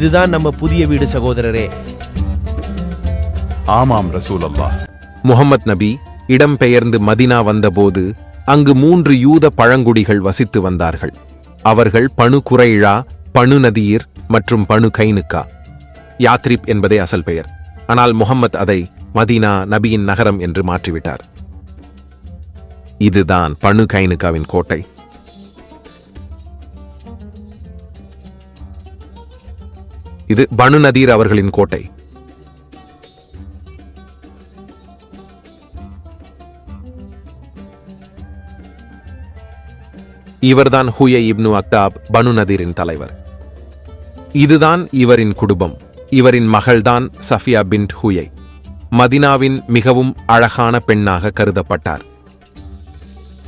இதுதான் நம்ம புதிய வீடு சகோதரரே. ஆமாம் ரசூல் அல்லாஹ் முகமது நபி இடம்பெயர்ந்து மதினா வந்தபோது அங்கு மூன்று யூத பழங்குடிகள் வசித்து வந்தார்கள். அவர்கள் பனு குரைழா பனு நதீர் மற்றும் பனு கைனுக்கா. யாத்ரிப் என்பதே அசல் பெயர். ஆனால் முகம்மது அதை மதீனா நபியின் நகரம் என்று மாற்றிவிட்டார். இதுதான் பனு கைனுக்காவின் கோட்டை. இது பனு நதீர் அவர்களின் கோட்டை. இவர்தான் ஹூயை இப்னு அக்தாப் பனு நதீரின் தலைவர். இதுதான் இவரின் குடும்பம். இவரின் மகள்தான் சஃபியா பின்ட் ஹுயை. மதினாவின் மிகவும் அழகான பெண்ணாக கருதப்பட்டார்.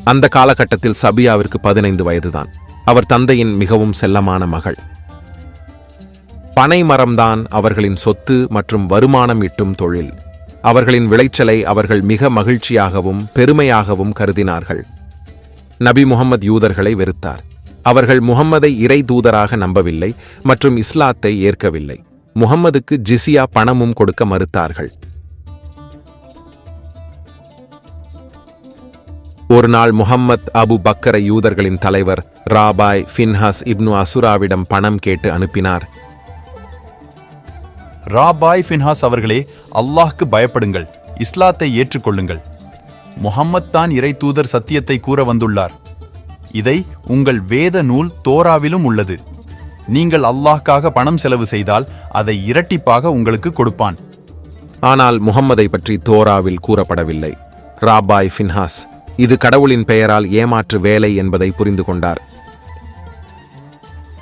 அந்த காலகட்டத்தில் சபியாவிற்கு பதினைந்து வயதுதான். அவர் தந்தையின் மிகவும் செல்லமான மகள். பனை மரம்தான் அவர்களின் சொத்து மற்றும் வருமானம் ஈட்டும் தொழில். அவர்களின் விளைச்சலை அவர்கள் மிக மகிழ்ச்சியாகவும் பெருமையாகவும் கருதினார்கள். நபி முகமது யூதர்களை வெறுத்தார். அவர்கள் முகம்மதை இறை தூதராக நம்பவில்லை மற்றும் இஸ்லாத்தை ஏற்கவில்லை. முகம்மதுக்கு ஜிசியா பணமும் கொடுக்க மறுத்தார்கள். ஒரு நாள் முகம்மத் அபு பக்கர யூதர்களின் தலைவர் ராபாய் ஃபின்ஹாஸ் இப்னு அசுராவிடம் பணம் கேட்டு அனுப்பினார். ராபாய் ஃபின்ஹாஸ் அவர்களே அல்லாஹ்க்கு பயப்படுங்கள் இஸ்லாத்தை ஏற்றுக்கொள்ளுங்கள். முஹம்மத் தான் இறை தூதர் சத்தியத்தை கூற வந்துள்ளார். இதை உங்கள் வேத நூல் தோராவிலும் உள்ளது. நீங்கள் அல்லாஹ்க்காக பணம் செலவு செய்தால் அதை இரட்டிப்பாக உங்களுக்கு கொடுப்பான். ஆனால் முகம்மதை பற்றி தோராவில் கூறப்படவில்லை. ராபாய் ஃபின்ஹாஸ் இது கடவுளின் பெயரால் ஏமாற்று வேலை என்பதை புரிந்து கொண்டார்.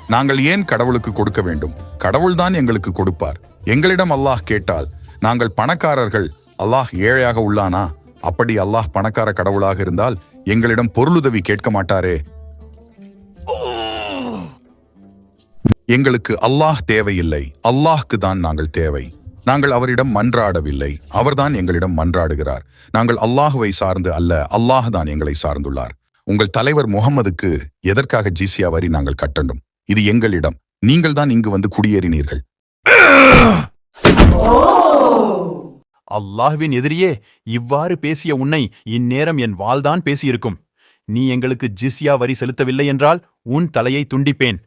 நாங்கள் ஏன் கடவுளுக்கு கொடுக்க வேண்டும்? கடவுள்தான் எங்களுக்கு கொடுப்பார். எங்களிடம் அல்லாஹ் கேட்டால் நாங்கள் பணக்காரர்கள் அல்லாஹ் ஏழையாக உள்ளானா? அப்படி அல்லாஹ் பணக்கார கடவுளாக இருந்தால் எங்களிடம் பொருளுதவி கேட்க மாட்டாரே. எங்களுக்கு அல்லாஹ் தேவையில்லை. அல்லாஹ்க்கு தான் நாங்கள் தேவை. நாங்கள் அவரிடம் மன்றாடவில்லை. அவர்தான் எங்களிடம் மன்றாடுகிறார். நாங்கள் அல்லாஹுவை சார்ந்து அல்ல அல்லாஹ் தான் எங்களை சார்ந்துள்ளார். உங்கள் தலைவர் முகமதுக்கு எதற்காக ஜிசியா வரி நாங்கள் கட்டணும்? இது எங்களிடம். நீங்கள் தான் இங்கு வந்து குடியேறினீர்கள். அல்லாஹ்வின் எதிரியே இவ்வாறு பேசிய உன்னை இந்நேரம் என் வாள்தான் பேசியிருக்கும். நீ எங்களுக்கு ஜிஸ்யா வரி செலுத்தவில்லை என்றால் உன் தலையை துண்டிப்பேன்.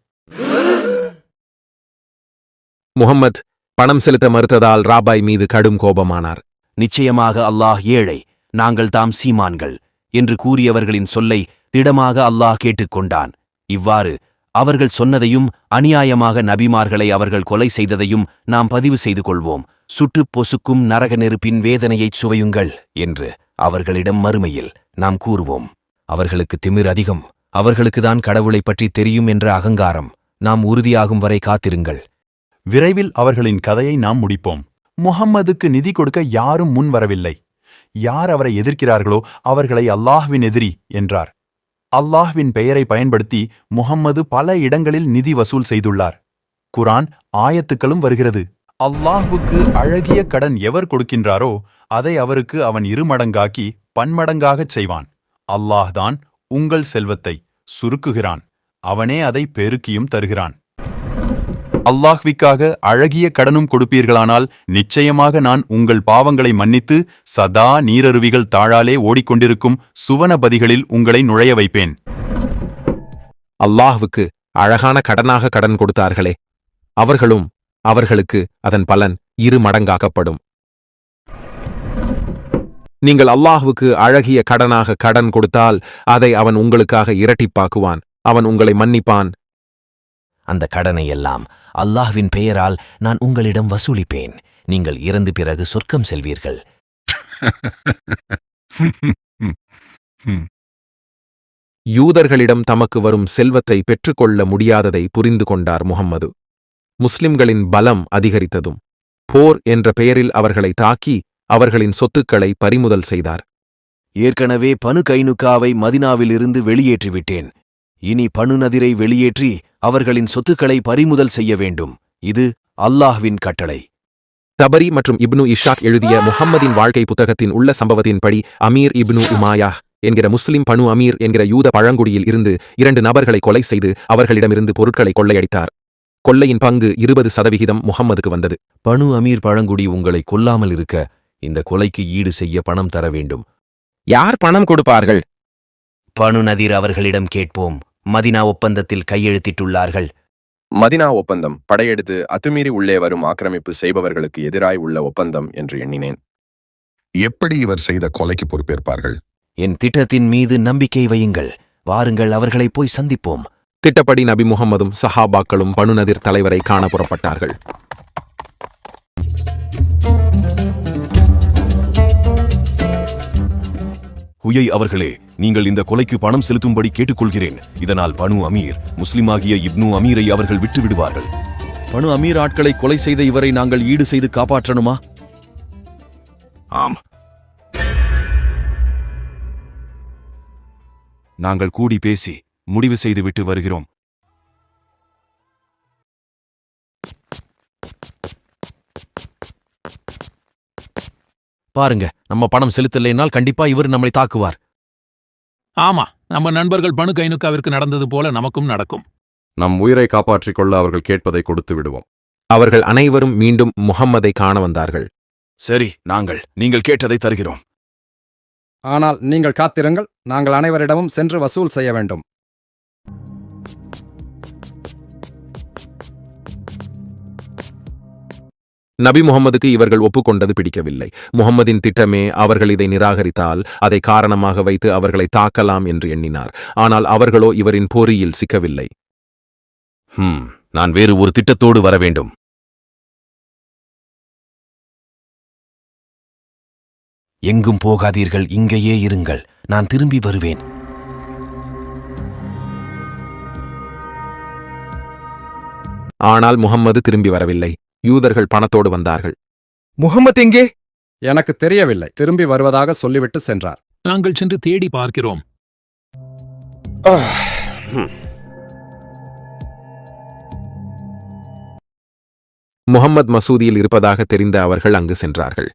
முகம்மது பணம் செலுத்த மறுத்ததால் ராபாய் மீது கடும் கோபமானார். நிச்சயமாக அல்லாஹ் ஏழை நாங்கள் தாம் சீமான்கள் என்று கூறியவர்களின் சொல்லை திடமாக அல்லாஹ் கேட்டுக்கொண்டான். இவ்வாறு அவர்கள் சொன்னதையும் அநியாயமாக நபிமார்களை அவர்கள் கொலை செய்ததையும் நாம் பதிவு செய்து கொள்வோம் சுற்றுப் பொசுக்கும் நரக நெருப்பின் வேதனையைச் சுவையுங்கள் என்று அவர்களிடம் மறுமையில் நாம் கூறுவோம். அவர்களுக்கு திமிர் அதிகம். அவர்களுக்குதான் கடவுளைப் பற்றி தெரியும் என்ற அகங்காரம். நாம் உறுதியாகும் வரை காத்திருங்கள். விரைவில் அவர்களின் கதையை நாம் முடிப்போம். முஹம்மதுக்கு நிதி கொடுக்க யாரும் முன் வரவில்லை யார் அவரை எதிர்க்கிறார்களோ அவர்களை அல்லாஹ்வின் எதிரி என்றார். அல்லாஹ்வின் பெயரை பயன்படுத்தி முஹம்மது பல இடங்களில் நிதி வசூல் செய்துள்ளார். குரான் ஆயத்துக்களும் வருகிறது. அல்லாஹ்வுக்கு அழகிய கடன் எவர் கொடுக்கின்றாரோ அதை அவருக்கு அவன் இருமடங்காக்கி பன்மடங்காகச் செய்வான். அல்லாஹ்தான் உங்கள் செல்வத்தை சுருக்குகிறான். அவனே அதை பெருக்கியும் தருகிறான். அல்லாஹ்விக்காக அழகிய கடனும் கொடுப்பீர்களானால் நிச்சயமாக நான் உங்கள் பாவங்களை மன்னித்து சதா நீரருவிகள் தாழாலே ஓடிக்கொண்டிருக்கும் சுவனபதிகளில் உங்களை நுழைய வைப்பேன். அல்லாஹ்வுக்கு அழகான கடனாக கடன் கொடுத்தார்களே. அவர்களும் அவர்களுக்கு அதன் பலன் இரு மடங்காக்கப்படும். நீங்கள் அல்லாஹ்வுக்கு அழகிய கடனாக கடன் கொடுத்தால் அதை அவன் உங்களுக்காக இரட்டிப்பாக்குவான். அவன் உங்களை மன்னிப்பான். அந்த கடனை எல்லாம் அல்லாஹ்வின் பெயரால் நான் உங்களிடம் வசூலிப்பேன். நீங்கள் இறந்து பிறகு சொர்க்கம் செல்வீர்கள். யூதர்களிடம் தமக்கு வரும் செல்வத்தை பெற்றுக்கொள்ள முடியாததை புரிந்து கொண்டார் முகம்மது முஸ்லிம்களின் பலம் அதிகரித்ததும் போர் என்ற பெயரில் அவர்களை தாக்கி அவர்களின் சொத்துக்களை பறிமுதல் செய்தார். ஏற்கனவே பனு கைனுக்காவை மதினாவிலிருந்து வெளியேற்றிவிட்டேன். இனி பனு நதிரை வெளியேற்றி அவர்களின் சொத்துக்களை பறிமுதல் செய்ய வேண்டும். இது அல்லாஹ்வின் கட்டளை. தபரி மற்றும் இப்னு இஷாக் எழுதிய முஹம்மதின் வாழ்க்கை புத்தகத்தின் உள்ள சம்பவத்தின்படி அமீர் இப்னு உமாயா என்கிற முஸ்லிம் பனு அமீர் என்கிற யூத பழங்குடியில் இருந்து இரண்டு நபர்களை கொலை செய்து அவர்களிடமிருந்து பொருட்களை கொள்ளையடித்தார். கொள்ளையின் பங்கு இருபது சதவிகிதம் முகம்மதுக்கு வந்தது. பனு அமீர் பழங்குடி உங்களை கொல்லாமல் இருக்க இந்த கொலைக்கு ஈடு செய்ய பணம் தர வேண்டும். யார் பணம் கொடுப்பார்கள்? பனு நதீர் அவர்களிடம் கேட்போம். மதினா ஒப்பந்தத்தில் கையெழுத்திட்டுள்ளார்கள். மதினா ஒப்பந்தம் படையெடுத்து அத்துமீறி உள்ளே வரும் ஆக்கிரமிப்பு செய்பவர்களுக்கு எதிராய் உள்ள ஒப்பந்தம் என்று எண்ணினேன். எப்படி இவர் செய்த கொலைக்கு பொறுப்பேற்பார்கள்? என் திட்டத்தின் மீது நம்பிக்கை வையுங்கள். வாருங்கள் அவர்களை போய் சந்திப்போம். திட்டப்படி நபி முகம்மதும் சஹாபாக்களும் பனுநதிர் தலைவரை காண புறப்பட்டார்கள். ஹுயை அவர்களே நீங்கள் இந்த கொலைக்கு பணம் செலுத்தும்படி கேட்டுக்கொள்கிறேன். இதனால் பனு அமீர் முஸ்லிமாகிய இப்னு அமீரை அவர்கள் விட்டு விடுவார்கள் பனு அமீர் ஆட்களை கொலை செய்த இவரை நாங்கள் ஈடு செய்து காப்பாற்றணுமா? ஆம். நாங்கள் கூடி பேசி முடிவு செய்துவிட்டு வருகிறோம். பாருங்க நம்ம பணம் செலுத்தலைனால் கண்டிப்பா இவர் நம்மளை தாக்குவார். ஆமா நம்ம நண்பர்கள் பனு கைனுக்காவிற்கு நடந்தது போல நமக்கும் நடக்கும். நம் உயிரை காப்பாற்றிக் கொள்ள அவர்கள் கேட்பதை கொடுத்து விடுவோம். அவர்கள் அனைவரும் மீண்டும் முகம்மதை காண வந்தார்கள். சரி நாங்கள் நீங்கள் கேட்டதை தருகிறோம். ஆனால் நீங்கள் காத்திருங்கள் நாங்கள் அனைவரிடமும் சென்று வசூல் செய்ய வேண்டும். நபி முகம்மதுக்கு இவர்கள் ஒப்புக்கொண்டது பிடிக்கவில்லை. முகம்மதின் திட்டமே அவர்கள் இதை நிராகரித்தால் அதை காரணமாக வைத்து அவர்களை தாக்கலாம் என்று எண்ணினார். ஆனால் அவர்களோ இவரின் பொறியில் சிக்கவில்லை. நான் வேறு ஒரு திட்டத்தோடு வர வேண்டும். எங்கும் போகாதீர்கள் இங்கேயே இருங்கள் நான் திரும்பி வருவேன். ஆனால் முகம்மது திரும்பி வரவில்லை. யூதர்கள் பணத்தோடு வந்தார்கள். முகமது எங்கே? எனக்கு தெரியவில்லை. திரும்பி வருவதாக சொல்லிவிட்டு சென்றார். நாங்கள் சென்று தேடி பார்க்கிறோம். முகம்மது மசூதியில் இருப்பதாக தெரிந்த அவர்கள் அங்கு சென்றார்கள்.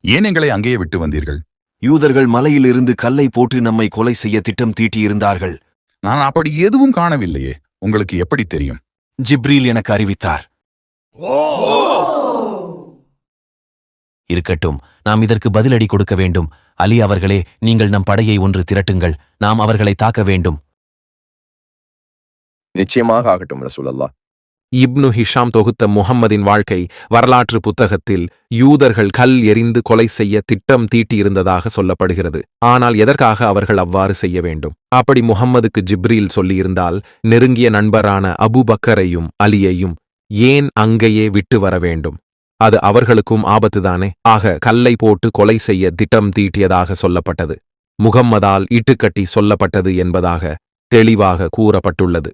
ஏன் எங்களை அங்கேயே விட்டு வந்தீர்கள்? யூதர்கள் மலையிலிருந்து கல்லை போட்டு நம்மை கொலை செய்ய திட்டம் தீட்டியிருந்தார்கள். நான் அப்படி எதுவும் காணவில்லையே. உங்களுக்கு எப்படி தெரியும்? ஜிப்ரீல் எனக்கு அறிவித்தார். இருக்கட்டும் நாம் இதற்கு பதிலடி கொடுக்க வேண்டும். அலி அவர்களே நீங்கள் நம் படையை ஒன்று திரட்டுங்கள். நாம் அவர்களை தாக்க வேண்டும். நிச்சயமாக ஆகட்டும் ரசூலல்லா இப்னு ஹிஷாம் தொகுத்த முகம்மதின் வாழ்க்கை வரலாற்று புத்தகத்தில் யூதர்கள் கல் எறிந்து கொலை செய்ய திட்டம் தீட்டியிருந்ததாக சொல்லப்படுகிறது. ஆனால் எதற்காக அவர்கள் அவ்வாறு செய்ய வேண்டும்? அப்படி முகம்மதுக்கு ஜிப்ரீல் சொல்லியிருந்தால் நெருங்கிய நண்பரான அபுபக்கரையும் அலியையும் ஏன் அங்கேயே விட்டு வர வேண்டும்? அது அவர்களுக்கும் ஆபத்துதானே? ஆக கல்லை போட்டு கொலை செய்ய திட்டம் தீட்டியதாக சொல்லப்பட்டது. முகம்மதால் இட்டுக்கட்டி சொல்லப்பட்டது என்பதாக தெளிவாக கூறப்பட்டுள்ளது.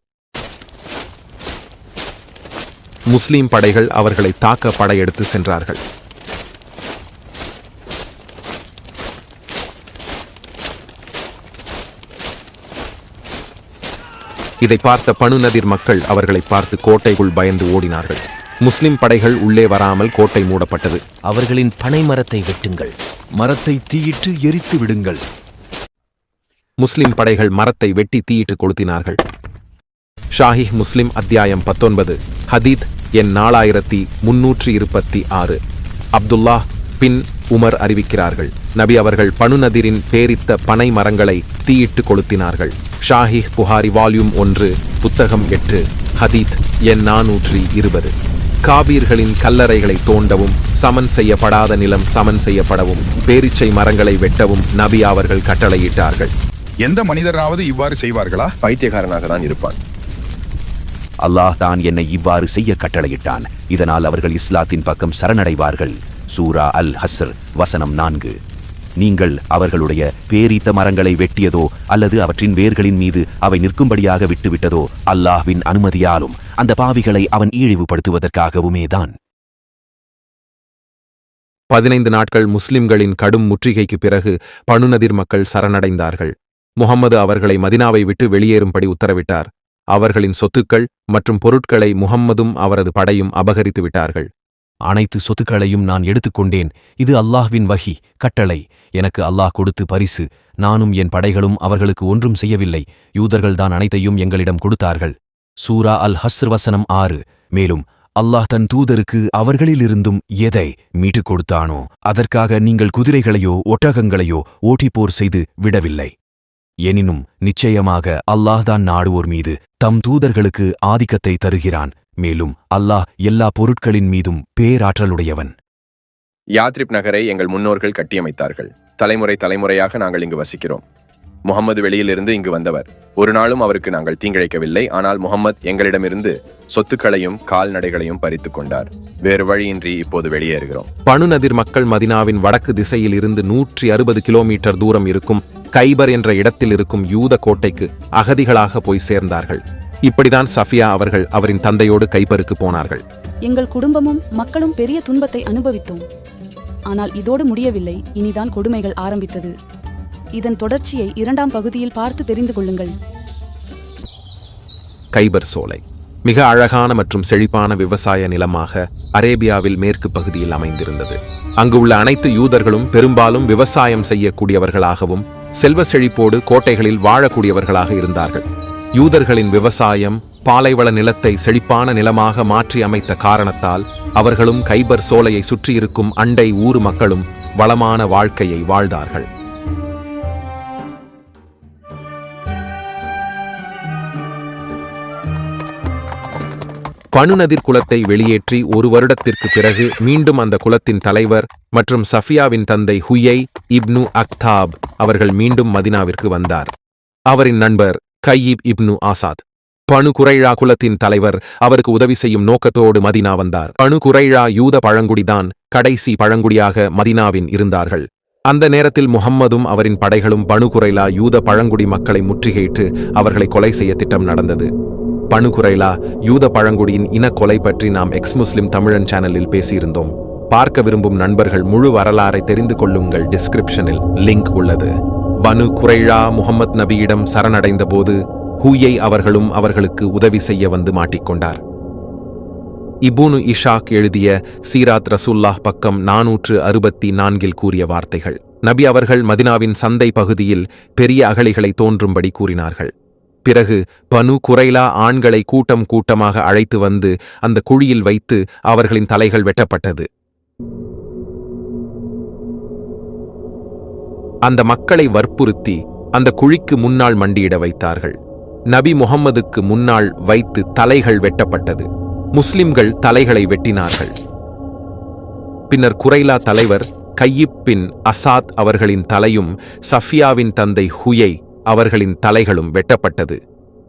முஸ்லிம் படைகள் அவர்களை தாக்க படையெடுத்து சென்றார்கள். இதை பார்த்த பனுநதிர் மக்கள் அவர்களை பார்த்து கோட்டைக்குள் பயந்து ஓடினார்கள். முஸ்லிம் படைகள் உள்ளே வராமல் கோட்டை மூடப்பட்டது. அவர்களின் பனை மரத்தை வெட்டுங்கள். மரத்தை தீயிட்டு எரித்து விடுங்கள். முஸ்லிம் படைகள் மரத்தை வெட்டி தீயிட்டு கொளுத்தினார்கள். ஷாஹி முஸ்லிம் அத்தியாயம் பத்தொன்பது ஹதீத் என் நாலாயிரத்தி முன்னூற்றி இருபத்தி ஆறு. அப்துல்லா பின் உமர் அறிவிக்கிறார்கள். நபி அவர்கள் பனுநதிரின் பேரித்த பனை மரங்களை தீயிட்டு கொளுத்தினார்கள். ஷாஹி புகாரி வால்யூம் ஒன்று புத்தகம் எட்டு ஹதீத் என் நானூற்றி இருபது. காபீர்களின் கல்லறைகளை தோண்டவும் சமன் செய்யப்படாத நிலம் சமன் செய்யப்படவும் பேரிச்சை மரங்களை வெட்டவும் நபி அவர்கள் கட்டளையிட்டார்கள். எந்த மனிதராவது இவ்வாறு செய்வார்களா? பைத்தியக்காரனாக தான் இருப்பான். அல்லாஹ் தான் என்னை இவ்வாறு செய்ய கட்டளையிட்டான். இதனால் அவர்கள் இஸ்லாத்தின் பக்கம் சரணடைவார்கள். சூரா அல் ஹஸ்ர் வசனம் நான்கு. நீங்கள் அவர்களுடைய பேரீத்த மரங்களை வெட்டியதோ அல்லது அவற்றின் வேர்களின் மீது அவை நிற்கும்படியாக விட்டுவிட்டதோ அல்லாஹ்வின் அனுமதியாலும் அந்த பாவிகளை அவன் இழிவுபடுத்துவதற்காகவுமேதான் பதினைந்து நாட்கள் முஸ்லிம்களின் கடும் முற்றுகைக்கு பிறகு பனுநதிர் மக்கள் சரணடைந்தார்கள். முகம்மது அவர்களை மதினாவை விட்டு வெளியேறும்படி உத்தரவிட்டார். அவர்களின் சொத்துக்கள் மற்றும் பொருட்களை முகம்மதும் அவரது படையும் அபகரித்து விட்டார்கள் அனைத்து சொத்துக்களையும் நான் எடுத்துக்கொண்டேன். இது அல்லாஹ்வின் வகி கட்டளை. எனக்கு அல்லாஹ் கொடுத்து பரிசு. நானும் என் படைகளும் அவர்களுக்கு ஒன்றும் செய்யவில்லை. யூதர்கள்தான் அனைத்தையும் எங்களிடம் கொடுத்தார்கள். சூரா அல் ஹஸ்ர் வசனம் ஆறு. மேலும் அல்லாஹ் தன் தூதருக்கு அவர்களிலிருந்தும் எதை மீட்டுக் கொடுத்தானோ அதற்காக நீங்கள் குதிரைகளையோ ஒட்டகங்களையோ ஓட்டிப்போர் செய்து விடவில்லை. எனினும் நிச்சயமாக அல்லாஹ்தான் நாடுவோர் மீது தம் தூதர்களுக்கு ஆதிக்கத்தை தருகிறான். மேலும் அல்லாஹ் எல்லா பொருட்களின் மீதும் பேராற்றலுடையவன். யாத்ரிப் நகரை எங்கள் முன்னோர்கள் கட்டியமைத்தார்கள். தலைமுறை தலைமுறையாக நாங்கள் இங்கு வசிக்கிறோம். முகமது வெளியிலிருந்து இங்கு வந்தவர். ஒரு நாளும் அவருக்கு நாங்கள் தீங்கிழைக்கவில்லை. ஆனால் முகமது எங்களிடமிருந்து சொத்துக்களையும் கால்நடைகளையும் பறித்துக் கொண்டார். வேறு வழியின்றி இப்போது வெளியேறுகிறோம். பனுநதிர் மக்கள் மதினாவின் வடக்கு திசையில் இருந்து நூற்றி அறுபது கிலோமீட்டர் தூரம் இருக்கும் கைபர் என்ற இடத்தில் இருக்கும் யூத கோட்டைக்கு அகதிகளாக போய் சேர்ந்தார்கள். இப்படிதான் சஃபியா அவர்கள் அவரின் தந்தையோடு கைபருக்கு போனார்கள். எங்கள் குடும்பமும் மக்களும் பெரிய துன்பத்தை அனுபவித்தோம். ஆனால் இதோடு முடியவில்லை. இனிதான் கொடுமைகள் ஆரம்பித்தது. இதன் தொடர்ச்சியை இரண்டாம் பகுதியில் பார்த்து தெரிந்து கொள்ளுங்கள். கைபர் சோலை மிக அழகான மற்றும் செழிப்பான விவசாய நிலமாக அரேபியாவில் மேற்கு பகுதியில் அமைந்திருந்தது. அங்கு உள்ள அனைத்து யூதர்களும் பெரும்பாலும் விவசாயம் செய்யக்கூடியவர்களாகவும் செல்வ செழிப்போடு கோட்டைகளில் வாழக்கூடியவர்களாக இருந்தார்கள். யூதர்களின் விவசாயம் பாலைவள நிலத்தை செழிப்பான நிலமாக மாற்றி அமைத்த காரணத்தால் அவர்களும் கைபர் சோலையை சுற்றியிருக்கும் அண்டை ஊர் மக்களும் வளமான வாழ்க்கையை வாழ்ந்தார்கள். பனுநதிர் குலத்தை வெளியேற்றி ஒரு வருடத்திற்கு பிறகு மீண்டும் அந்த குலத்தின் தலைவர் மற்றும் சஃபியாவின் தந்தை ஹுயை இப்னு அக்தாப் அவர்கள் மீண்டும் மதினாவிற்கு வந்தார். அவரின் நண்பர் கையீப் இப்னு ஆசாத். பனு குரைழா குலத்தின் தலைவர் அவருக்கு உதவி செய்யும் நோக்கத்தோடு மதினா வந்தார். பனு குரைழா யூத பழங்குடிதான் கடைசி பழங்குடியாக மதினாவின் இருந்தார்கள். அந்த நேரத்தில் முஹம்மதும் அவரின் படைகளும் பனு குரைலா யூத பழங்குடி மக்களை முற்றுகையிட்டு அவர்களை கொலை செய்ய திட்டம் நடந்தது. பனு குரைலா யூத பழங்குடியின் இன கொலை பற்றி நாம் எக்ஸ் முஸ்லிம் தமிழன் சேனலில் பேசியிருந்தோம். பார்க்க விரும்பும் நண்பர்கள் முழு வரலாறை தெரிந்து கொள்ளுங்கள். டிஸ்கிரிப்ஷனில் லிங்க் உள்ளது. பனு குரைழா முகமது நபியிடம் சரணடைந்த போது ஹூயை அவர்களும் அவர்களுக்கு உதவி செய்ய வந்து மாட்டிக்கொண்டார். இபூனு இஷாக் எழுதிய சீராத் ரசூல்லாஹ் பக்கம் நாநூற்று அறுபத்தி நான்கில் கூறிய வார்த்தைகள். நபி அவர்கள் மதினாவின் சந்தை பகுதியில் பெரிய அகழிகளை தோன்றும்படி கூறினார்கள். பிறகு பனு குரைலா ஆண்களை கூட்டம் கூட்டமாக அழைத்து வந்து அந்த குழியில் வைத்து அவர்களின் தலைகள் வெட்டப்பட்டது. அந்த மக்களை வற்புறுத்தி அந்த குழிக்கு முன்னால் மண்டியிட வைத்தார்கள். நபி முகம்மதுக்கு முன்னால் வைத்து தலைகள் வெட்டப்பட்டது. முஸ்லிம்கள் தலைகளை வெட்டினார்கள். பின்னர் குரைலா தலைவர் கையிப் பின் அசாத் அவர்களின் தலையும் சஃபியாவின் தந்தை ஹுயை அவர்களின் தலைகளும் வெட்டப்பட்டது.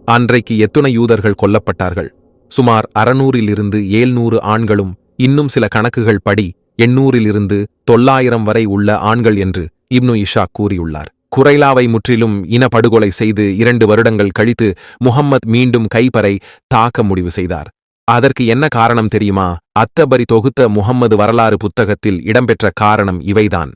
அன்றைக்கு எத்துணை யூதர்கள் கொல்லப்பட்டார்கள். சுமார் அறநூறிலிருந்து ஏழ்நூறு ஆண்களும் இன்னும் சில கணக்குகள் படி எண்ணூறிலிருந்து தொள்ளாயிரம் வரை உள்ள ஆண்கள் என்று இப்னு இஷா கூறியுள்ளார். குரைலாவை முற்றிலும் இனப்படுகொலை செய்து இரண்டு வருடங்கள் கழித்து முகம்மது மீண்டும் கைப்பறை தாக்க முடிவு செய்தார். அதற்கு என்ன காரணம் தெரியுமா? அத்தபரி தொகுத்த முகம்மது வரலாறு புத்தகத்தில் இடம்பெற்ற காரணம் இவைதான்.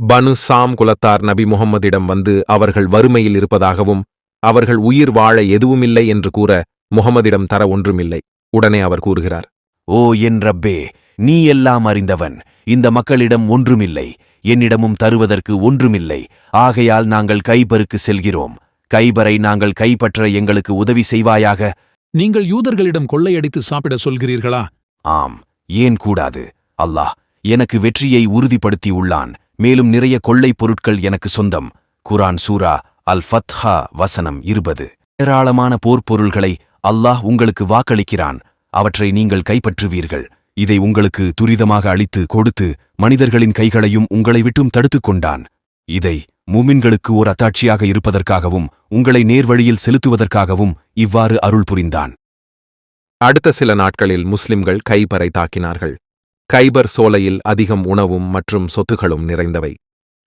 பனு சாம் குலத்தார் நபி முகம்மதிடம் வந்து அவர்கள் வறுமையில் இருப்பதாகவும் அவர்கள் உயிர் வாழ எதுவுமில்லை என்று கூற முகமதிடம் தர ஒன்றுமில்லை. உடனே அவர் கூறுகிறார். ஓ என் ரப்பே நீ எல்லாம் அறிந்தவன். இந்த மக்களிடம் ஒன்றுமில்லை என்னிடமும் தருவதற்கு ஒன்றுமில்லை. ஆகையால் நாங்கள் கைபருக்கு செல்கிறோம். கைபரை நாங்கள் கைப்பற்ற எங்களுக்கு உதவி செய்வாயாக. நீங்கள் யூதர்களிடம் கொள்ளையடித்து சாப்பிட சொல்கிறீர்களா? ஆம் ஏன் கூடாது? அல்லாஹ் எனக்கு வெற்றியை உறுதிப்படுத்தி உள்ளான். மேலும் நிறைய கொள்ளைப் பொருட்கள் எனக்கு சொந்தம். குரான் சூரா அல் ஃபத்ஹா வசனம் இருபது. ஏராளமான போர்ப் பொருள்களை அல்லாஹ் உங்களுக்கு வாக்களிக்கிறான். அவற்றை நீங்கள் கைப்பற்றுவீர்கள். இதை உங்களுக்கு துரிதமாக அளித்து கொடுத்து மனிதர்களின் கைகளையும் உங்களை விட்டும் தடுத்துக் கொண்டான். இதை மூமின்களுக்கு ஓர் அத்தாட்சியாக இருப்பதற்காகவும் உங்களை நேர்வழியில் செலுத்துவதற்காகவும் இவ்வாறு அருள் புரிந்தான். அடுத்த சில நாட்களில் முஸ்லிம்கள் கைபரை தாக்கினார்கள். கைபர் சோலையில் அதிகம் உணவும் மற்றும் சொத்துகளும் நிறைந்தவை.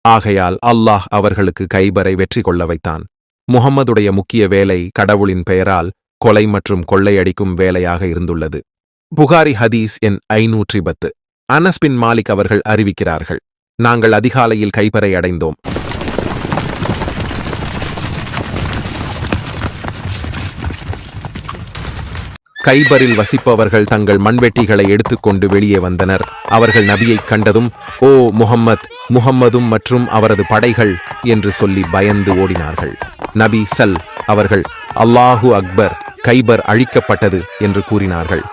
ஆகையால் அல்லாஹ் அவர்களுக்கு கைபரை வெற்றி கொள்ள வைத்தான். முகம்மதுடைய முக்கிய வேலை கடவுளின் பெயரால் கொலை மற்றும் கொள்ளையடிக்கும் வேலையாக இருந்துள்ளது. புகாரி ஹதீஸ் என் ஐநூற்றி பத்து. அனஸ் பின் மாலிக் அவர்கள் அறிவிக்கிறார்கள். நாங்கள் அதிகாலையில் கைப்பறை அடைந்தோம். கைபரில் வசிப்பவர்கள் தங்கள் மண்வெட்டிகளை எடுத்துக்கொண்டு வெளியே வந்தனர். அவர்கள் நபியைக் கண்டதும் ஓ முஹம்மத் முஹம்மதும் மற்றும் அவரது படைகள் என்று சொல்லி பயந்து ஓடினார்கள். நபி சல். அவர்கள் அல்லாஹு அக்பர் கைபர் அழிக்கப்பட்டது என்று கூறினார்கள்.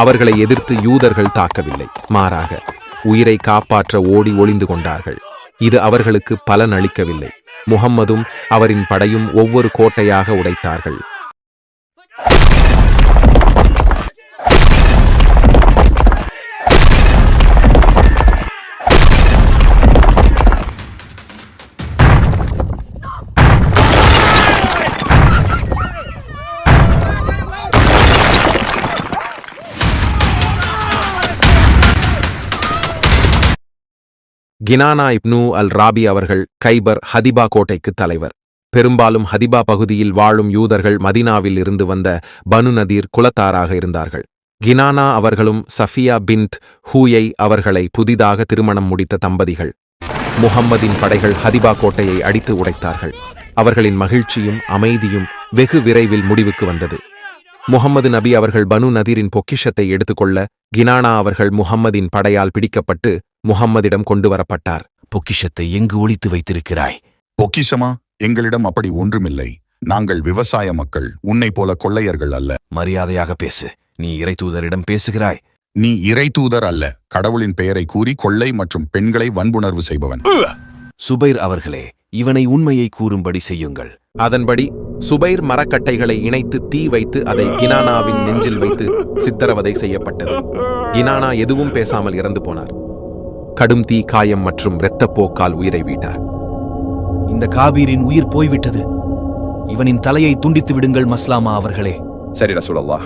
அவர்களை எதிர்த்து யூதர்கள் தாக்கவில்லை. மாறாக உயிரை காப்பாற்ற ஓடி ஒளிந்து கொண்டார்கள். இது அவர்களுக்கு பலன் அளிக்கவில்லை. முகம்மதும் அவரின் படையும் ஒவ்வொரு கோட்டையாக உடைத்தார்கள். கினானா இப்னு அல் ராபி அவர்கள் கைபர் ஹதிபா கோட்டைக்கு தலைவர். பெரும்பாலும் ஹதிபா பகுதியில் வாழும் யூதர்கள் மதினாவில் இருந்து வந்த பனு நதீர் குலத்தாராக இருந்தார்கள். கினானா அவர்களும் சஃபியா பின்த் ஹூயை அவர்களை புதிதாக திருமணம் முடித்த தம்பதிகள். முகம்மதின் படைகள் ஹதிபா கோட்டையை அடித்து உடைத்தார்கள். அவர்களின் மகிழ்ச்சியும் அமைதியும் வெகு விரைவில் முடிவுக்கு வந்தது. முகம்மது நபி அவர்கள் பனு நதீரின் பொக்கிஷத்தை எடுத்துக்கொள்ள கினானா அவர்கள் முகம்மதின் படையால் பிடிக்கப்பட்டு முஹம்மதிடம் கொண்டு வரப்பட்டார் பொக்கிஷத்தை எங்கு ஒளித்து வைத்திருக்கிறாய்? பொக்கிஷமா? எங்களிடம் அப்படி ஒன்றுமில்லை. நாங்கள் விவசாய மக்கள் உன்னை போல கொள்ளையர்கள் அல்ல. மரியாதையாக பேசு. நீ இறை தூதரிடம் பேசுகிறாய். நீ இறை தூதர் அல்ல. கடவுளின் பெயரை கூறி கொள்ளை மற்றும் பெண்களை வன்புணர்வு செய்பவன். சுபைர் அவர்களே இவனை உண்மையை கூறும்படி செய்யுங்கள். அதன்படி சுபைர் மரக்கட்டைகளை இணைத்து தீ வைத்து அதை கினானாவின் நெஞ்சில் வைத்து சித்திரவதை செய்யப்பட்டது. கினானா எதுவும் பேசாமல் இறந்து போனார். கடும் தீ காயம் மற்றும் இரத்தப்போக்கால் உயிரை வீட்டார். இந்த காபீரின் உயிர் போய்விட்டது. இவனின் தலையை துண்டித்து விடுங்கள் மஸ்லாமா அவர்களே. சரி ரசூலல்லாஹ்.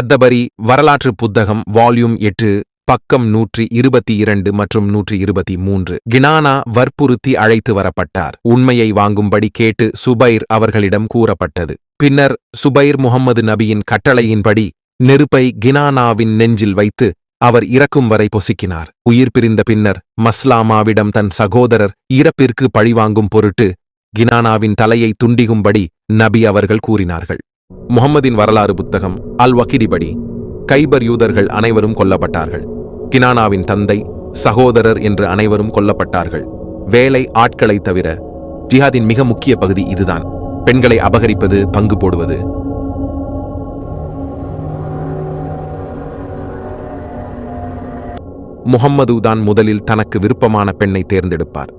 அத்தபரி வரலாற்று புத்தகம் வால்யூம் எட்டு பக்கம் நூற்றி இருபத்தி இரண்டு மற்றும் நூற்றி இருபத்தி மூன்று. கினானா வற்புறுத்தி அழைத்து வரப்பட்டார். உண்மையை வாங்கும்படி கேட்டு சுபைர் அவர்களிடம் கூறப்பட்டது. பின்னர் சுபைர் முகம்மது நபியின் கட்டளையின்படி நெருப்பை கினானாவின் நெஞ்சில் வைத்து அவர் இறக்கும் வரை பொசுக்கினார். உயிர் பிரிந்த பின்னர் மஸ்லாமாவிடம் தன் சகோதரர் இறப்பிற்கு பழிவாங்கும் பொருட்டு கினானாவின் தலையை துண்டிகும்படி நபி அவர்கள் கூறினார்கள். முகம்மதின் வரலாறு புத்தகம் அல் வக்கிதிபடி கைபர் யூதர்கள் அனைவரும் கொல்லப்பட்டார்கள். கினானாவின் தந்தை சகோதரர் என்று அனைவரும் கொல்லப்பட்டார்கள். வேலை ஆட்களை தவிர ஜிஹாதின் மிக முக்கிய பகுதி இதுதான். பெண்களை அபகரிப்பது பங்கு போடுவது முஹம்மது தான் முதலில் தனக்கு விருப்பமான பெண்ணை தேர்ந்தெடுப்பார்.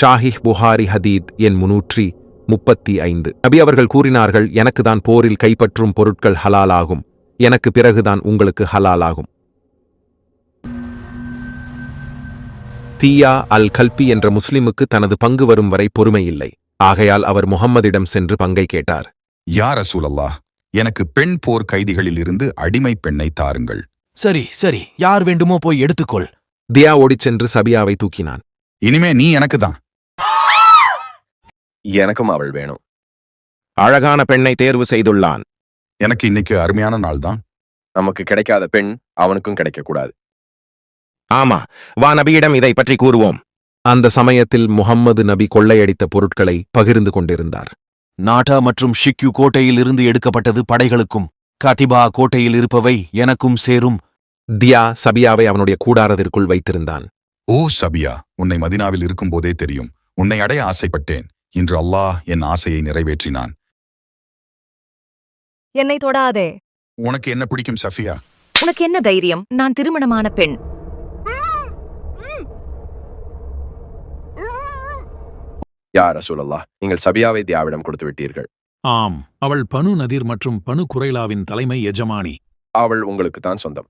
ஷாஹிஹ் புகாரி ஹதீத் என் முன்னூற்றி முப்பத்தி ஐந்து. நபி அவர்கள் கூறினார்கள் எனக்கு தான் போரில் கைப்பற்றும் பொருட்கள் ஹலாலாகும். எனக்கு பிறகுதான் உங்களுக்கு ஹலாலாகும். தீயா அல் கல்பி என்ற முஸ்லிமுக்கு தனது பங்கு வரும் வரை பொறுமையில்லை ஆகையால் அவர் முகம்மதிடம் சென்று பங்கை கேட்டார். யார் அசூலல்லா எனக்கு பெண் போர் கைதிகளில் இருந்து அடிமை பெண்ணை தாருங்கள். சரி சரி. யார் வேண்டுமோ போய் எடுத்துக்கொள். தியா ஓடிச் சென்று சபியாவை தூக்கினான். இனிமே நீ எனக்கு தான் எனக்கும் அவள் வேணும். அழகான பெண்ணை தேர்வு செய்துள்ளான். எனக்கு இன்னைக்கு அருமையான நாள் தான் நமக்கு கிடைக்காத பெண் அவனுக்கும் கிடைக்கக்கூடாது. ஆமா வா நபியிடம் இதை பற்றி கூறுவோம். அந்த சமயத்தில் முகம்மது நபி கொள்ளையடித்த பொருட்களை பகிர்ந்து கொண்டிருந்தார். நாட்டா மற்றும் ஷிக்யூ கோட்டையில் இருந்து எடுக்கப்பட்டது படைகளுக்கும் கதிபா கோட்டையில் இருப்பவை எனக்கும் சேரும். தியா சபியாவை அவனுடைய கூடாரத்திற்குள் வைத்திருந்தான். ஓ சபியா உன்னை மதினாவில் இருக்கும்போதே தெரியும். உன்னை அடைய ஆசைப்பட்டேன். இன்று அல்லாஹ் என் ஆசையை நிறைவேற்றினான். என்னை தொடாதே. உனக்கு என்ன பிடிக்கும் சஃபியா உனக்கு என்ன தைரியம்? நான் திருமணமான பெண். யார் ரசூலல்லாஹ் நீங்கள் சபியாவை தியாவிடம் கொடுத்து விட்டீர்கள். ஆம் அவள் பனு நதீர் மற்றும் பனு குரைலாவின் தலைமை எஜமானி. அவள் உங்களுக்கு தான் சொந்தம்.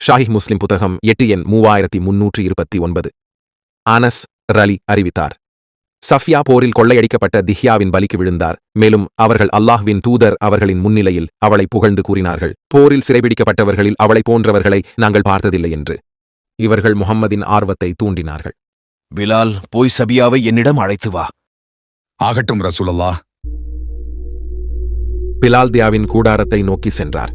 ஷாஹிஹ் முஸ்லிம் புத்தகம் எட்டு எண் மூவாயிரத்தி முன்னூற்றி இருபத்தி ஒன்பது. அனஸ் ரலி அறிவித்தார். சஃபியா போரில் கொள்ளையடிக்கப்பட்ட திஹ்யாவின் பலிக்கு விழுந்தார் மேலும் அவர்கள் அல்லாஹ்வின் தூதர் அவர்களின் முன்னிலையில் அவளை புகழ்ந்து கூறினார்கள். போரில் சிறைபிடிக்கப்பட்டவர்களில் அவளை போன்றவர்களை நாங்கள் பார்த்ததில்லை என்று இவர்கள் முகம்மதின் ஆர்வத்தை தூண்டினார்கள். பிலால் போய் சபியாவை என்னிடம் அழைத்து வா. ஆகட்டும் ரசூலல்லாஹ். பிலால் தியாவின் கூடாரத்தை நோக்கி சென்றார்.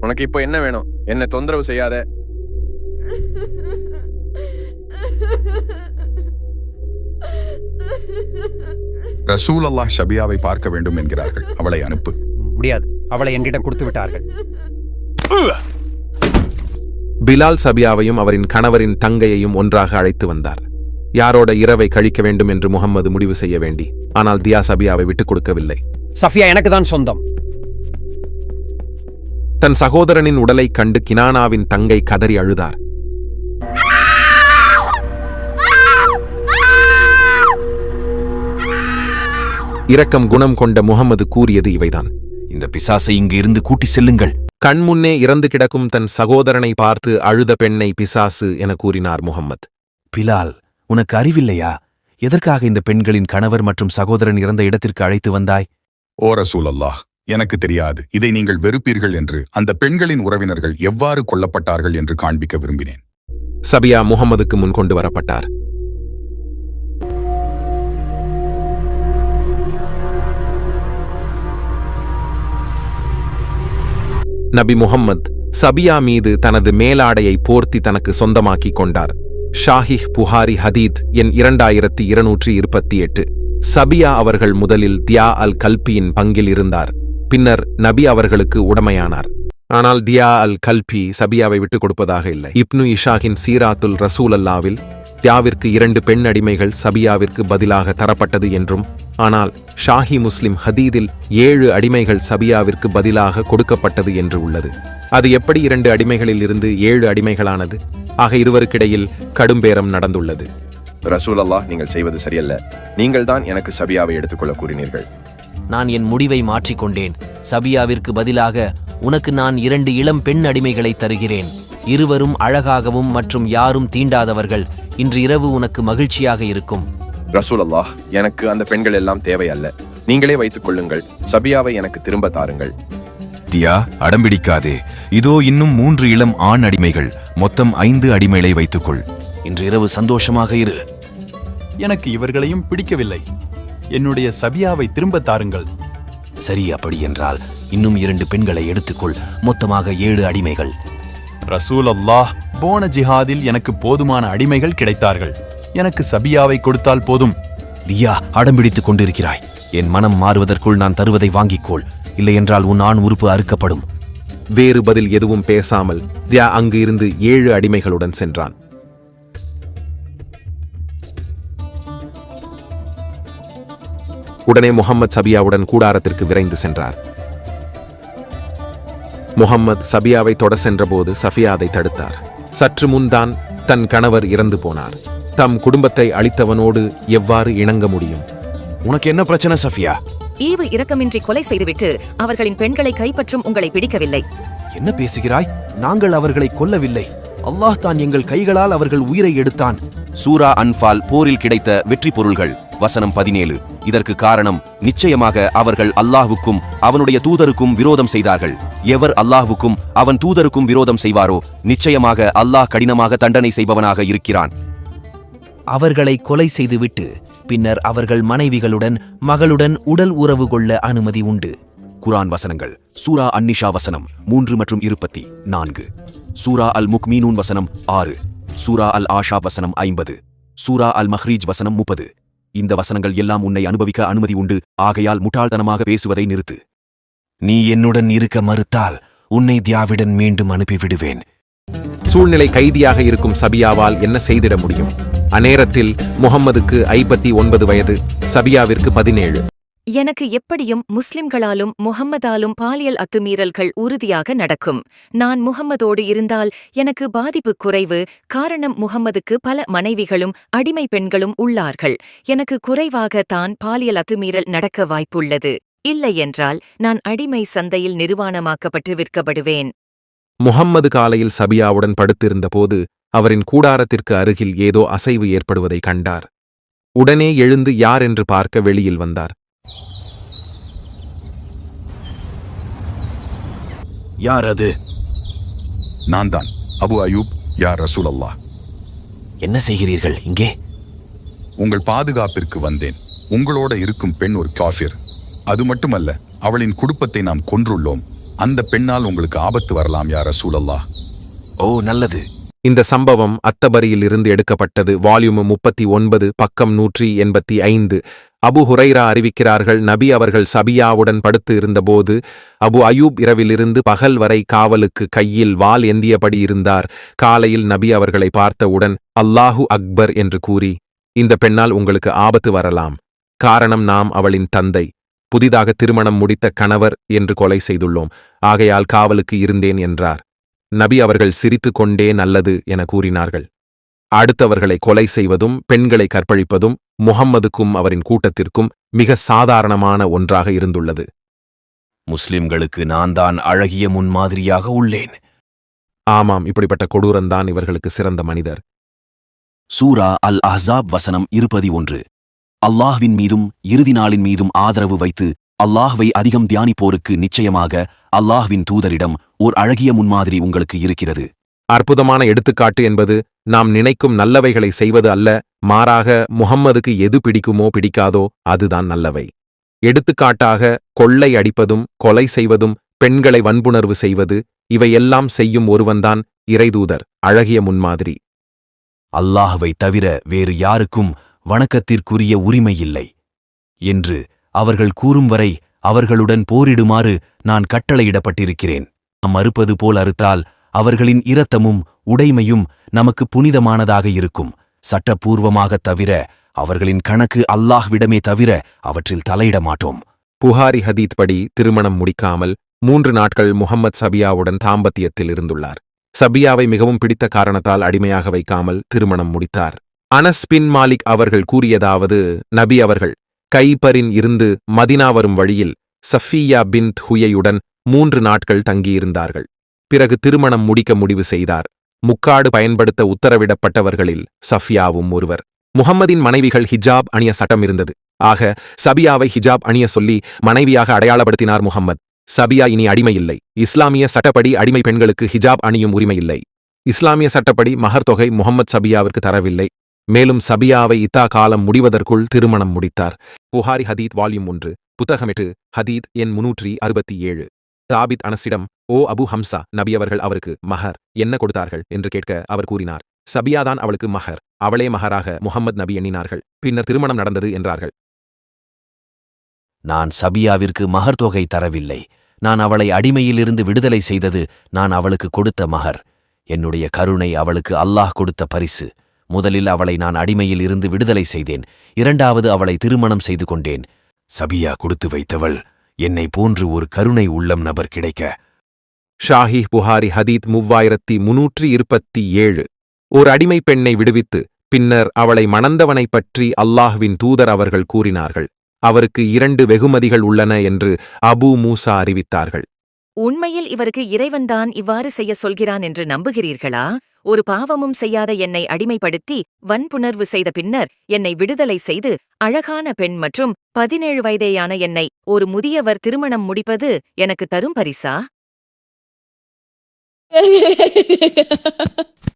உனக்கு இப்போ என்ன வேணும்? என்ன தொந்தரவு செய்யாத. ரசூல் அல்லாஹ் ஷபியாவை பார்க்க வேண்டும் என்கிறார்கள். அவளை அனுப்பு. முடியாது. அவளை என்னிடம் கொடுத்து விட்டார்கள். பிலால் சபியாவையும் அவரின் கணவரின் தங்கையையும் ஒன்றாக அழைத்து வந்தார். யாரோட இரவை கழிக்க வேண்டும் என்று முகம்மது முடிவு செய்ய வேண்டி ஆனால் தியா சபியாவை விட்டுக் கொடுக்கவில்லை. சஃபியா எனக்கு தான் சொந்தம். தன் சகோதரனின் உடலைக் கண்டு கினானாவின் தங்கை கதறி அழுதார். இரக்கம் குணம் கொண்ட முகம்மது கூறியது இவைதான். இந்த பிசாசை இங்கு இருந்து கூட்டி செல்லுங்கள். கண்முன்னே இறந்து கிடக்கும் தன் சகோதரனை பார்த்து அழுத பெண்ணை பிசாசு என கூறினார் முகம்மது. பிலால் உனக்கு அறிவில்லையா? எதற்காக இந்த பெண்களின் கணவர் மற்றும் சகோதரன் இறந்த இடத்திற்கு அழைத்து வந்தாய்? ஓ ரசூல் அல்லாஹ் எனக்கு தெரியாது. இதை நீங்கள் வெறுப்பீர்கள் என்று அந்த பெண்களின் உறவினர்கள் எவ்வாறு கொல்லப்பட்டார்கள் என்று காண்பிக்க விரும்பினேன். சபியா முகம்மதுக்கு முன் கொண்டு வரப்பட்டார். நபி முகம்மத் சபியா மீது தனது மேலாடையை போர்த்தி தனக்கு சொந்தமாக்கிக் கொண்டார். ஷாஹிஹ் புஹாரி ஹதீத் என் இரண்டாயிரத்தி இருநூற்றி இருபத்தி எட்டு சபியா அவர்கள் முதலில் தியா அல் கல்பியின் பங்கில் இருந்தார். பின்னர் நபி அவர்களுக்கு உடமையானார். ஆனால் தியா அல் கல்பி சபியாவை விட்டுக் கொடுப்பதாக இல்லை. இப்னு இஷாகின் சீராத்துல் ரசூல் அல்லாவில் தியாவிற்கு இரண்டு பெண் அடிமைகள் சபியாவிற்கு பதிலாக தரப்பட்டது என்றும் ஆனால் ஷாஹி முஸ்லிம் ஹதீதில் ஏழு அடிமைகள் சபியாவிற்கு பதிலாக கொடுக்கப்பட்டது என்று உள்ளது. அது எப்படி இரண்டு அடிமைகளில் இருந்து ஏழு அடிமைகளானது? ஆக இருவருக்கிடையில் கடும்பேரம் நடந்துள்ளது. ரசூல் அல்லாஹ் நீங்கள் செய்வது சரியல்ல. நீங்கள் தான் எனக்கு சபியாவை எடுத்துக்கொள்ள கூறினீர்கள். நான் என் முடிவை மாற்றிக்கொண்டேன். சபியாவிற்கு பதிலாக உனக்கு நான் இரண்டு இளம் பெண் அடிமைகளை தருகிறேன். இருவரும் அழகாகவும் மற்றும் யாரும் தீண்டாதவர்கள். இன்று இரவு உனக்கு மகிழ்ச்சியாக இருக்கும். ரசூல் அல்லாஹ் எனக்கு அந்த பெண்கள் எல்லாம் தேவை அல்ல. நீங்களே வைத்துக் கொள்ளுங்கள். சபியாவை எனக்கு திரும்ப தாருங்கள். தியா அடம்பிடிக்காதே இதோ இன்னும் மூன்று இளம் ஆண் அடிமைகள். மொத்தம் ஐந்து அடிமைகளை வைத்துக்கொள். இன்று இரவு சந்தோஷமாக இரு. எனக்கு இவர்களையும் பிடிக்கவில்லை. என்னுடைய சபியாவை திரும்பத் தாருங்கள். சரி அப்படி என்றால் இன்னும் இரண்டு பெண்களை எடுத்துக்கொள். மொத்தமாக ஏழு அடிமைகள். ரசூல் அல்லாஹ் போன ஜிஹாதில் எனக்கு போதுமான அடிமைகள் கிடைத்தார்கள். எனக்கு சபியாவை கொடுத்தால் போதும். தியா அடம்பிடித்துக் கொண்டிருக்கிறாய். என் மனம் மாறுவதற்குள் நான் தருவதை வாங்கிக்கோள். இல்லையென்றால் உன் ஆண் உறுப்பு அறுக்கப்படும். வேறு பதில் எதுவும் பேசாமல் தியா அங்கு இருந்து ஏழு அடிமைகளுடன் சென்றான். உடனே முகமது சபியாவுடன் கூடாரத்திற்கு விரைந்து சென்றார். முகம்மது சபியாவை தொட சென்றபோது சஃபியா அதை தடுத்தார். சற்று முன்தான் தன் கணவர் இறந்து போனார். தம் குடும்பத்தை அளித்தவனோடு எவ்வாறு இணங்க முடியும்? உனக்கு என்ன பிரச்சனை சஃபியா? ஈவு இரக்கமின்றி கொலை செய்துவிட்டு அவர்களின் பெண்களை கைப்பற்றும் உங்களை பிடிக்கவில்லை. என்ன பேசுகிறாய்? நாங்கள் அவர்களை கொல்லவில்லை. அல்லாஹ் தான் எங்கள் கைகளால் அவர்கள் உயிரை எடுத்தான். சூரா அன்பால் போரில் கிடைத்த வெற்றி பொருள்கள். வசனம் பதினேழு. இதற்கு காரணம் நிச்சயமாக அவர்கள் அல்லாஹ்வுக்கும் அவனுடைய தூதருக்கும் விரோதம் செய்தார்கள். எவர் அல்லாஹ்வுக்கும் அவன் தூதருக்கும் விரோதம் செய்வாரோ? நிச்சயமாக அல்லாஹ் கடினமாக தண்டனை செய்பவனாக இருக்கிறான். அவர்களை கொலை செய்துவிட்டு பின்னர் அவர்கள் மனைவிகளுடன் மகளுடன் உடல் உறவு கொள்ள அனுமதி உண்டு. குரான் வசனங்கள் சூரா அன்னிஷா வசனம் மூன்று மற்றும் இருபத்தி நான்கு. சூரா அல் முக்மீனூன் வசனம் ஆறு. சூரா அல் ஆஷா வசனம் ஐம்பது. சூரா அல் மஹ்ரீஜ் வசனம் முப்பது. இந்த வசனங்கள் எல்லாம் உன்னை அனுபவிக்க அனுமதி உண்டு. ஆகையால் முட்டாள்தனமாக பேசுவதை நிறுத்து. நீ என்னுடன் இருக்க மறுத்தால் உன்னை தியாவிடன் மீண்டும் அனுப்பிவிடுவேன். சூழ்நிலை கைதியாக இருக்கும் சபியாவால் என்ன செய்திட முடியும்? அநேரத்தில் முகம்மதுக்கு ஐம்பத்தி ஒன்பது வயது சபியாவிற்கு பதினேழு. எனக்கு எப்படியும் முஸ்லிம்களாலும் முஹம்மதாலும் பாலியல் அத்துமீறல்கள் உறுதியாக நடக்கும். நான் முகம்மதோடு இருந்தால் எனக்கு பாதிப்பு குறைவு. காரணம் முகம்மதுக்கு பல மனைவிகளும் அடிமை பெண்களும் உள்ளார்கள். எனக்கு குறைவாக தான் பாலியல் அத்துமீறல் நடக்க வாய்ப்புள்ளது. இல்லையென்றால் நான் அடிமை சந்தையில் நிர்வாணமாக்கப்பட்டு விற்கப்படுவேன். முகம்மது காலையில் சபியாவுடன் படுத்திருந்தபோது அவரின் கூடாரத்திற்கு அருகில் ஏதோ அசைவு ஏற்படுவதை கண்டார். உடனே எழுந்து யார் என்று பார்க்க வெளியில் வந்தார். யார் அது? நான் தான் அபு அயூப் யார் ரசூல் அல்லாஹ் என்ன செய்கிறீர்கள் இங்கே? உங்கள் பாதுகாப்பிற்கு வந்தேன். உங்களோட இருக்கும் பெண் ஒரு காஃபிர். அது மட்டுமல்ல அவளின் குடும்பத்தை நாம் கொன்றுள்ளோம். அந்த பெண்ணால் உங்களுக்கு ஆபத்து வரலாம் யார் ரசூல் ஓ நல்லது. இந்த சம்பவம் அத்தபரியில் இருந்து எடுக்கப்பட்டது வால்யூம் முப்பத்தி ஒன்பது பக்கம் நூற்றி எண்பத்தி ஐந்து. அபு ஹுரைரா அறிவிக்கிறார்கள் நபி அவர்கள் சபியாவுடன் படுத்து இருந்தபோது அபு அயூப் இரவிலிருந்து பகல் வரை காவலுக்கு கையில் வால் ஏந்தியபடி இருந்தார். காலையில் நபி அவர்களை பார்த்தவுடன் அல்லாஹு அக்பர் என்று கூறி இந்த பெண்ணால் உங்களுக்கு ஆபத்து வரலாம். காரணம் நாம் அவளின் தந்தை. புதிதாக திருமணம் முடித்த கணவர் என்று கொலை செய்துள்ளோம். ஆகையால் காவலுக்கு இருந்தேன் என்றார். நபி அவர்கள் சிரித்துக் கொண்டே நல்லது என கூறினார்கள். அடுத்தவர்களை கொலை செய்வதும் பெண்களை கற்பழிப்பதும் முஹம்மதுக்கும் அவரின் கூட்டத்திற்கும் மிக சாதாரணமான ஒன்றாக இருந்துள்ளது. முஸ்லிம்களுக்கு நான் தான் அழகிய முன்மாதிரியாக உள்ளேன். ஆமாம் இப்படிப்பட்ட கொடூரந்தான் இவர்களுக்கு சிறந்த மனிதர். சூரா அல் அஹ்ஸாப் வசனம் இருபதி ஒன்று அல்லாஹ்வின் மீதும் இறுதி நாளின் மீதும் ஆதரவு வைத்து அல்லாஹ்வை அதிகம் தியானிப்போருக்கு நிச்சயமாக அல்லாஹ்வின் தூதரிடம் ஓர் அழகிய முன்மாதிரி உங்களுக்கு இருக்கிறது. அற்புதமான எடுத்துக்காட்டு என்பது நாம் நினைக்கும் நல்லவைகளை செய்வது அல்ல மாறாக முஹம்மதுக்கு எது பிடிக்குமோ பிடிக்காதோ அதுதான் நல்லவை. எடுத்துக்காட்டாக கொள்ளை அடிப்பதும் கொலை செய்வதும் பெண்களை வன்புணர்வு செய்வது இவையெல்லாம் செய்யும் ஒருவன்தான் இறைதூதர் அழகிய முன்மாதிரி. அல்லாஹ்வை தவிர வேறு யாருக்கும் வணக்கத்திற்குரிய உரிமை இல்லை என்று அவர்கள் கூறும் வரை அவர்களுடன் போரிடுமாறு நான் கட்டளையிடப்பட்டிருக்கிறேன். நாம் மறுப்பது போல் அறுத்தால் அவர்களின் இரத்தமும் உடைமையும் நமக்கு புனிதமானதாக இருக்கும். சட்டபூர்வமாகத் தவிர அவர்களின் கணக்கு அல்லாஹ்விடமே தவிர அவற்றில் தலையிட மாட்டோம். புகாரி ஹதீத் படி திருமணம் முடிக்காமல் மூன்று நாட்கள் முஹம்மத் சபியாவுடன் தாம்பத்தியத்தில் இருந்துள்ளார். சபியாவை மிகவும் பிடித்த காரணத்தால் அடிமையாக வைக்காமல் திருமணம் முடித்தார். அனஸ் பின் மாலிக் அவர்கள் கூறியதாவது நபி அவர்கள் கைபரின் இருந்து மதினா வரும் வழியில் சஃபியா பின் ஹுயையுடன் மூன்று நாட்கள் தங்கியிருந்தார்கள். பிறகு திருமணம் முடிக்க முடிவு செய்தார். முக்காடு பயன்படுத்த உத்தரவிடப்பட்டவர்களில் சஃபியாவும் ஒருவர். முகம்மதின் மனைவிகள் ஹிஜாப் அணிய சட்டம் இருந்தது. ஆக சபியாவை ஹிஜாப் அணிய சொல்லி மனைவியாக அடையாளப்படுத்தினார் முகம்மது சபியா இனி அடிமை இல்லை இஸ்லாமிய சட்டப்படி அடிமை பெண்களுக்கு ஹிஜாப் அணியும் உரிமை இல்லை இஸ்லாமிய சட்டப்படி மகர் தொகை முஹம்மத் சபியாவிற்கு தரவில்லை. மேலும் சபியாவை இத்தா காலம் முடிவதற்குள் திருமணம் முடித்தார். புகாரி ஹதீத் வால்யூம் ஒன்று புத்தகமெட்டு ஹதீத் எண் முன்னூற்றி அறுபத்தி ஏழு. தாபித் அனசிடம் ஓ அபு ஹம்சா நபி அவர்கள் அவருக்கு மஹர் என்ன கொடுத்தார்கள்? என்று கேட்க அவர் கூறினார் சபியாதான் அவளுக்கு மஹர் அவளே மஹராக முகமது நபி எண்ணினார்கள் பின்னர் திருமணம் நடந்தது என்றார்கள். நான் சபியாவிற்கு மகர் தொகை தரவில்லை நான் அவளை அடிமையிலிருந்து விடுதலை செய்தது நான் அவளுக்கு கொடுத்த மகர். என்னுடைய கருணை அவளுக்கு அல்லாஹ் கொடுத்த பரிசு. முதலில் அவளை நான் அடிமையில் இருந்து விடுதலை செய்தேன் இரண்டாவது அவளை திருமணம் செய்து கொண்டேன். சபியா கொடுத்து வைத்தவள் என்னை போன்று ஒரு கருணை உள்ளம் நபர் கிடைக்க. ஷாஹி புகாரி ஹதீத் மூவாயிரத்தி முன்னூற்றி இருபத்தி ஏழு. ஒரு அடிமை பெண்ணை விடுவித்து பின்னர் அவளை மணந்தவனைப் பற்றி அல்லாஹ்வின் தூதர் அவர்கள் கூறினார்கள். அவருக்கு இரண்டு வெகுமதிகள் உள்ளன என்று அபூ மூசா அறிவித்தார்கள். உண்மையில் இவருக்கு இறைவன்தான் இவ்வாறு செய்ய சொல்கிறான் என்று நம்புகிறீர்களா? ஒரு பாவமும் செய்யாத என்னை அடிமைப்படுத்தி வன்புணர்வு செய்த பின்னர் என்னை விடுதலை செய்து அழகான பெண் மற்றும் பதினேழு வயதேயான என்னை ஒரு முதியவர் திருமணம் முடிப்பது எனக்கு தரும் பரிசா?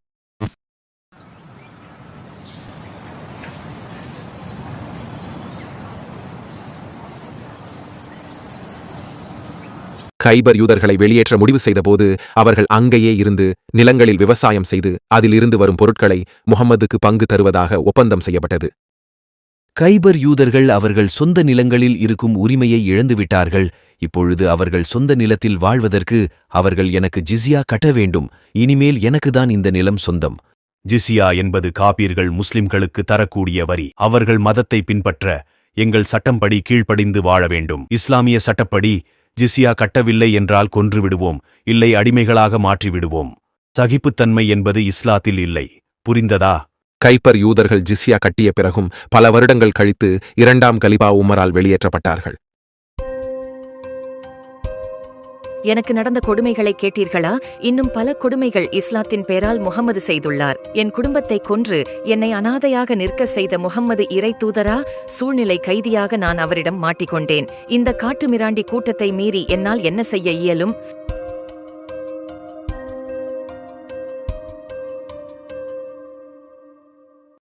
கைபர் யூதர்களை வெளியேற்ற முடிவு செய்தபோது அவர்கள் அங்கேயே இருந்து நிலங்களில் விவசாயம் செய்து அதிலிருந்து வரும் பொருட்களை முகம்மதுக்கு பங்கு தருவதாக ஒப்பந்தம் செய்யப்பட்டது. கைபர் யூதர்கள் அவர்கள் சொந்த நிலங்களில் இருக்கும் உரிமையை இழந்துவிட்டார்கள். இப்பொழுது அவர்கள் சொந்த நிலத்தில் வாழ்வதற்கு அவர்கள் எனக்கு ஜிசியா கட்ட வேண்டும். இனிமேல் எனக்குதான் இந்த நிலம் சொந்தம். ஜிசியா என்பது காபீர்கள் முஸ்லிம்களுக்கு தரக்கூடிய வரி. அவர்கள் மதத்தை பின்பற்ற எங்கள் சட்டம்படி கீழ்ப்படிந்து வாழ வேண்டும். இஸ்லாமிய சட்டப்படி ஜிஸ்யா கட்டவில்லை என்றால் கொன்று விடுவோம் இல்லை அடிமைகளாக மாற்றிவிடுவோம். சகிப்புத்தன்மை என்பது இஸ்லாத்தில் இல்லை. புரிந்ததா? கைப்பர் யூதர்கள் ஜிசியா கட்டிய பிறகும் பல வருடங்கள் கழித்து இரண்டாம் கலிபா உமரால் வெளியேற்றப்பட்டார்கள். எனக்கு நடந்த கொடுமைகளை கேட்டீர்களா? இன்னும் பல கொடுமைகள் இஸ்லாத்தின் பெயரால் முகமது செய்துள்ளார். என் குடும்பத்தை கொன்று என்னை அனாதையாக நிற்க செய்த முகம்மது இறை தூதரா? சூழ்நிலை கைதியாக நான் அவரிடம் மாட்டிக்கொண்டேன். இந்த காட்டுமிராண்டி கூட்டத்தை மீறி என்னால் என்ன செய்ய இயலும்?